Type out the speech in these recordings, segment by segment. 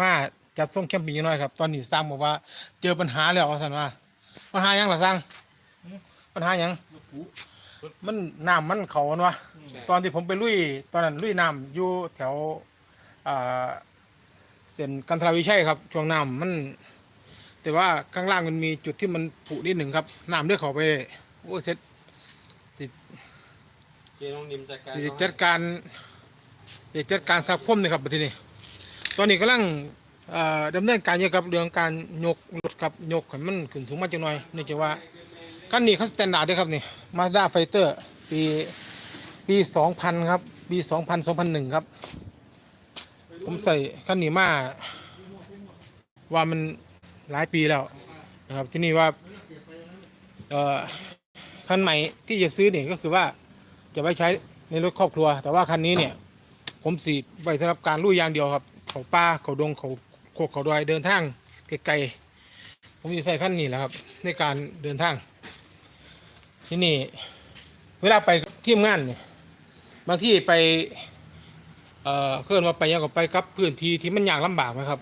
มาจัดส่งแคมปิ้งน้อยครับ ตอนนี้สร้างบอกว่าเจอปัญหาแล้วว่าสันว่าปัญหาหยังล่ะสร้างปัญหาหยังมันน้ำมันเขาอันวะตอนที่ผมไปลุยตอนนั้นลุยน้ำอยู่แถวอ่าเส้นกันทราวิชัยครับช่วงน้ำมัน แต่ว่าข้างล่างมันมีจุดที่มันผุนิดหนึ่งครับน้ำเลือดเขาไปโอ้เสร็จเจน้องนิมจัดการเดี๋ยวจัดการเดี๋ยวจัดการซักพรมนี่ครับทีนี้ ตอนนี้กำลังเอ่อดำเนินการเกี่ยวกับเรื่องการยกรถครับยกให้มันขึ้นสูงมาจังหน่อยเนื่องจากว่าคันนี้เขาสแตนดาร์ดเด้วยครับนี่มาด้าไฟเตอร์ปีปีสองพันครับ ปีสองพันสองพันหนึ่งครับ ผมใส่คันนี้มา ว่ามันหลายปีแล้วนะครับที่นี่ว่าเอ่อคันใหม่ที่จะซื้อเนี่ยก็คือว่าจะไว้ใช้ในรถครอบครัว แต่ว่าคันนี้เนี่ย ผมสีไว้สำหรับการลุยอย่างเดียวครับ เขาป่าเขาดงเขาโคกเขาดอยเดินทางไกลๆผมจะใส่คันนี้แหละครับ ในการเดินทาง ที่นี่ เวลาไปทีมงานเนี่ยบางที่ไปเอ่อเคลื่อนว่าไปยังก็ไปกับพื้นที่ที่มันยากลำบากนะครับ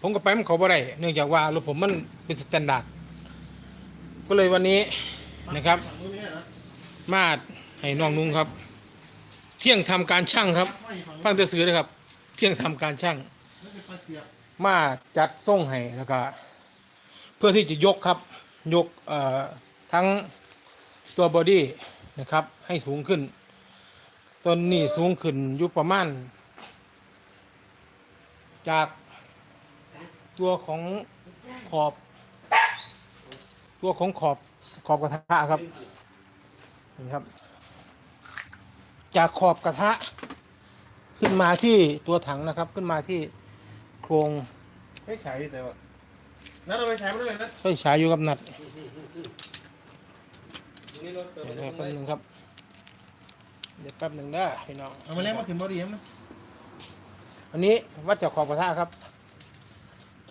ผมก็ไปมันเขาบ่ได้เนื่องจากว่ารถผมมันเป็นสแตนดาร์ดก็เลยวันนี้นะครับ มาดให้น้องนุ่งครับ เที่ยงทำการช่างครับ ฟังแต่ซื้อเลยครับ ที่ยงทำการช่าง มาจัดส่งให้แล้วก็เพื่อที่จะยกครับ ยกเอ่อทั้งตัวบอดี้นะครับ ให้สูงขึ้นต้นนี้สูงขึ้นอยู่ประมาณ จากตัวของขอบ ตัวของขอบขอบกระทะครับนี่ครับ จากขอบกระทะ ขึ้นมาที่ตัวถังนะครับ ขึ้นมาที่โครงไม่ใช่แต่ว่าแล้วเราไปใช้มันด้วยนะไฟฉายอยู่กับนัดนี่รถเติมเดี๋ยวแป๊บหนึงครับ เดี๋ยวแป๊บหนึ่งนะพี่น้อง เอามาเล่นมาขึ้นบอดี้มั้นะอันนี้วัดจากขอบกระทะครับ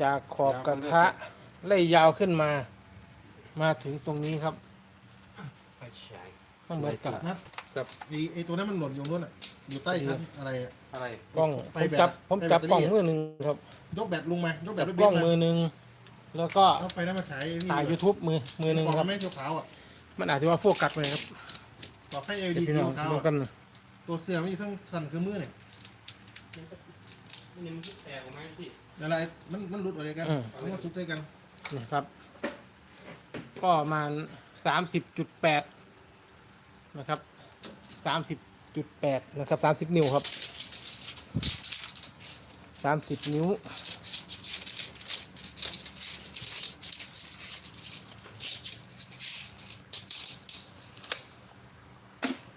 จากขอบกระทะไล่ยาวขึ้นมา มาถึงตรงนี้ครับไฟฉายมันเหมือนกับนัดกับไอ้ไอ้ตัวนั้นมันหล่นอยู่นู้นอะ อยู่ใต้ชั้นอะไรอะอะไรกล้องไฟผมแบตจับผมจับไฟแบตกล้องเตอรี่มือหนึ่งครับยกแบตลงมายกแบจัตบด้วยกล้องเบสมือหนึ่งแล้วก็เอาไฟนั้นมาใช้นี่ถ่าย YouTube มือมือหนึ่งบอกครับไม่ขาวๆอะมันอาจจะว่าโฟกัสไปครับบอกให้เดี๋ LED ยวพี่สีน้องขาวดูๆกัอะนตัวเสื้อมันอยู่ทั้งสั่นคือมือเนี่ยนี่มันแตกออกมาสิอะไรมันมันหลุดอะไรกันมันมาสุกใจกันนี่ครับ ก็ประมาณสามสิบจุดแปดนะครับสามสิบ จุดแปดนะครับสามสิบนิ้วครับสามสิบนิ้ว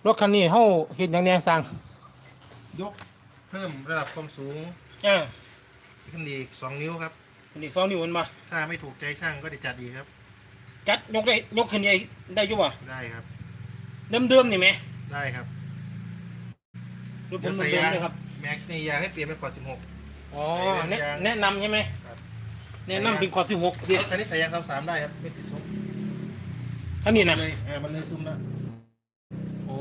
รถคันนี้เขาเห็นอย่างแนสั่งยกเพิ่มระดับความสูงอ่าขึ้นอีกสองนิ้วครับอันนี้สองนิ้วมันมาถ้าไม่ถูกใจช่างก็จะจัดอีกครับ จัดยกได้ยกขึ้นได้ได้อยุบ่ได้ครับ เดิมเดิมๆนี่ไหมได้ครับ รถผมเดิมๆเลยครับ แม็กนี่อยากให้เปลี่ยนเป็นขอดสิบหก อ๋อใส่แนะยางแนะนำใช่ไหมครับ แนะนำเป็นความที่หกดิคันนี้ใส่ยางสามสามได้ครับไม่ติดซุ้มท่านนี้นะเลยเออมันเลยซุ้มแล้วโอ้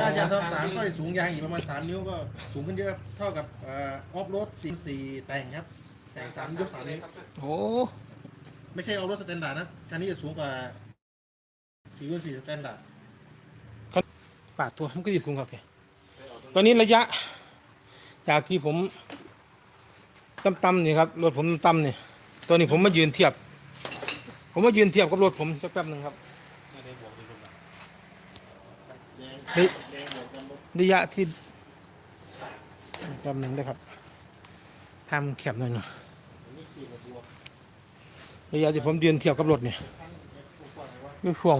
ถ้ายางสามสามก็สูงยางอีกประมาณสามนิ้วก็สูงขึ้นเยอะครับเท่ากับเอ่อออฟโรดสี่สี่แต่งครับ แต่งสามยกสามนิ้วโอ้ไม่ใช่ออฟโรดสแตนดาร์ดนะคันนี้จะสูงกว่าสี่รุ่นสี่สแตนดาร์ดปาดตัวมันก็ดีสูงครับพี่ ตอนนี้ระยะ จากที่ผมต่ำๆนี่ครับรถผมต่ำๆนี่ตัวนี้ผมมายืนเทียบ ผมมายืนเทียบกับรถผมสักแป๊บหนึ่งครับไม่ระยะที่แป๊บหนึ่งนะครับทำแคบหน่อยหน่อยระยะที่ผมยืนเทียบกับรถเนี่ยอยู่ช่วง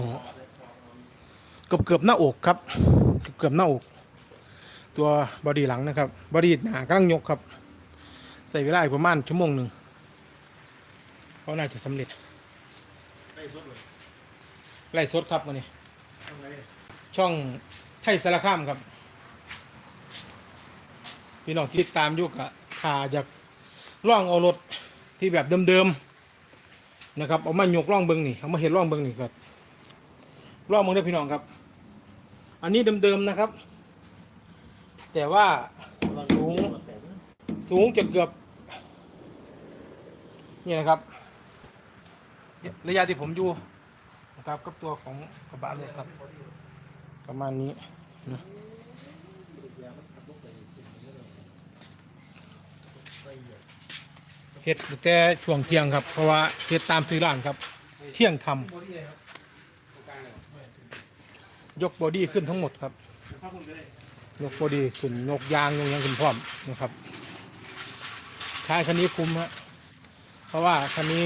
เกือบเกือบหน้าอกครับ เกือบเกือบหน้าอก ตัวบอดี้หลังนะครับบอดี้หน้ากำลังยกครับใส่เวลาอีกประมาณชั่วโมงหนึ่งก็น่าจะสำเร็จได้สุดเลยไล่สดครับวันนี้ ทำไงช่องไทยสารคามครับ พี่น้องที่ติดตามอยู่กับขาจากล่องเอารถที่แบบเดิมๆนะครับเอามายกล่องเบิงนี่เอามาเห็นล่องเบิงนี่ก็ล่องเบิงได้อพี่น้องครับ อันนี้เดิมๆนะครับ แต่ว่าสูงสูงจะเกือบนี่นะครับ ระยะที่ผมอยู่นะครับกับตัวของกระบะรถครับ ประมาณนี้นะเฮ็ดแต่ช่วงเที่ยงครับ เพราะว่าเฮ็ดตามซื้อร้านครับ เที่ยงทำยยกบอดี้ขึ้นทั้งหมดครับ ถ้าคุณจะได้ยกบอดีขึ้นยกยางยกยังขึ้นพร้อมนะครับใช้คันนี้คุ้มฮะเพราะว่าคันนี้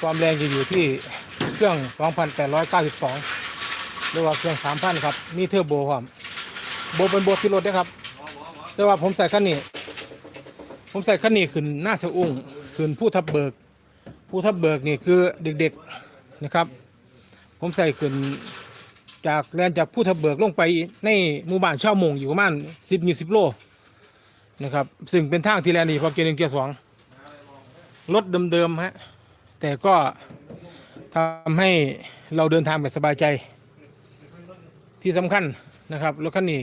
ความแรงจะอยู่ที่เครื่อง 2,892 หรือว่าเครื่อง 3,000 ครับ มีเทอร์โบครับ โบเป็นโบที่รถนะครับ แต่ว่าผมใส่คันนี้ ผมใส่คันนี้ขึ้นหน้าเสะอุ้งขึ้นผู้ทับเบิก ผู้ทับเบิกนี่คือเด็กๆนะครับ ผมใส่ขึ้น จากแลนจากผู้ทับเบิกลงไปในหมู่บ้านเช่ามงอยู่ประมาณสิบยี่สิบโลนะครับซึ่งเป็นทางที่แลนดีพอเกียร์หนึ่งเกียร์สองรถเดิมๆฮะแต่ก็ทำให้เราเดินทางแบบสบายใจ ที่สำคัญนะครับรถคันนี้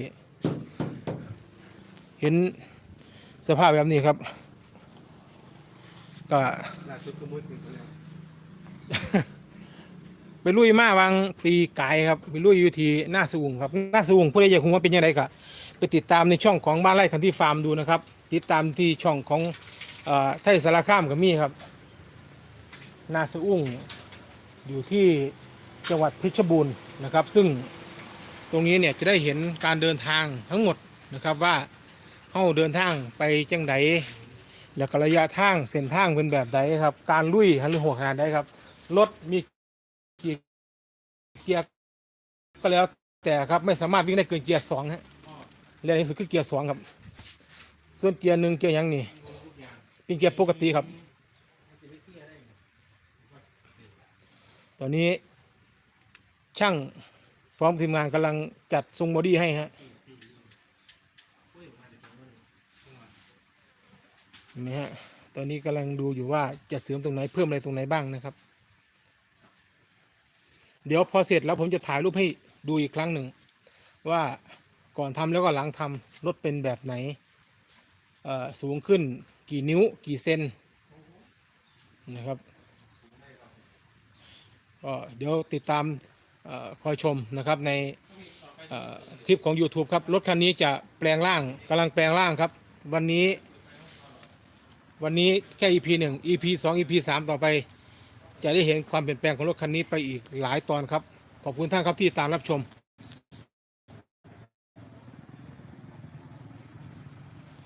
เห็นสภาพแบบนี้ครับ ก็ ไปลุยมาวางปีกายครับไปลุยอยู่ที่หน้าสวุงครับหน้าสวุงผู้ใดอยากรู้ว่าเป็นยังไงก็ไปติดตามในช่องของบ้านไร่คันที่ฟาร์มดูนะครับ ติดตามที่ช่องของอไทยสารคามกับมีครับหน้าสวุงอยู่ที่จังหวัดเพชรบูรณ์นะครับ ซึ่งตรงนี้เนี่ยจะได้เห็นการเดินทางทั้งหมดนะครับว่าเฮาเดินทางไปจังไดแล้วก็ระยะทางเส้นทางเป็นแบบใดครับ การลุยหรือหัวขนาดใดครับรถมี เกียร์ก็แล้วแต่ครับไม่สามารถวิ่งได้เกินเกียร์สองฮะเรียนที่สุดคือเกียร์สองครับ ส่วนเกียร์หนึ่งเกียร์ยังนี่เป็นเกียร์ปกติครับ ตอนนี้ช่างพร้อมทีมงานกำลังจัดทรงบอดี้ให้ฮะนไหมฮะตอนนี้กำลังดูอยู่ว่าจะเสริมตรงไหนเพิ่มอะไรตรงไหนบ้างนะครับ เดี๋ยวพอเสร็จแล้วผมจะถ่ายรูปให้ดูอีกครั้งหนึ่ง ว่าก่อนทำแล้วก็หลังทำรถเป็นแบบไหนสูงขึ้นกี่นิ้วกี่เซนนะครับก็เดี๋ยวติดตามอคอยชมนะครับในคลิปของ YouTube ครับ รถคันนี้จะแปลงร่างกำลังแปลงร่างครับ วันนี้ วันนี้แค่ EP 1 EP 2 EP 3 ต่อไป จะได้เห็นความเปลี่ยนแปลงของรถคันนี้ไปอีกหลายตอนครับ ขอบคุณท่านครับที่ตามรับชม